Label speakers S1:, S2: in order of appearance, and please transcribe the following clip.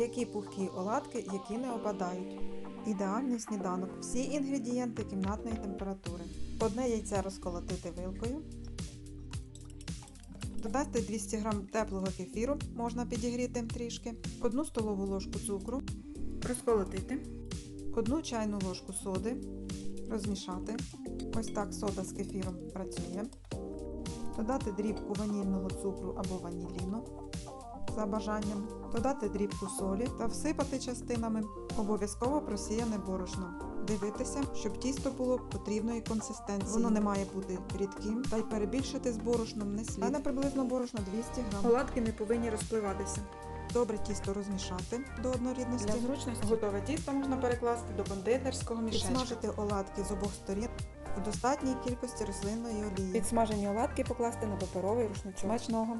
S1: М'які пухкі оладки, які не опадають. Ідеальний сніданок. Всі інгредієнти кімнатної температури. Одне яйце розколотити вилкою. Додати 200 г теплого кефіру, можна підігріти трішки, 1 столову ложку цукру, розколотити, 1 чайну ложку соди, розмішати. Ось так сода з кефіром працює. Додати дрібку ванільного цукру або ваніліну за бажанням, додати дрібку солі та всипати частинами. Обов'язково просіяне борошно. Дивитися, щоб тісто було потрібної консистенції. Воно не має бути рідким, та й перебільшити з борошном не слід. Мене приблизно борошно 200 грам. Оладки не повинні розпливатися. Добре тісто розмішати до однорідності.
S2: Для зручності.
S1: готове тісто можна перекласти до кондитерського
S2: мішечка.
S1: Підсмажити оладки з обох сторін у достатній кількості рослинної олії.
S2: Підсмажені оладки покласти на паперовий рушничок.
S1: Смачного!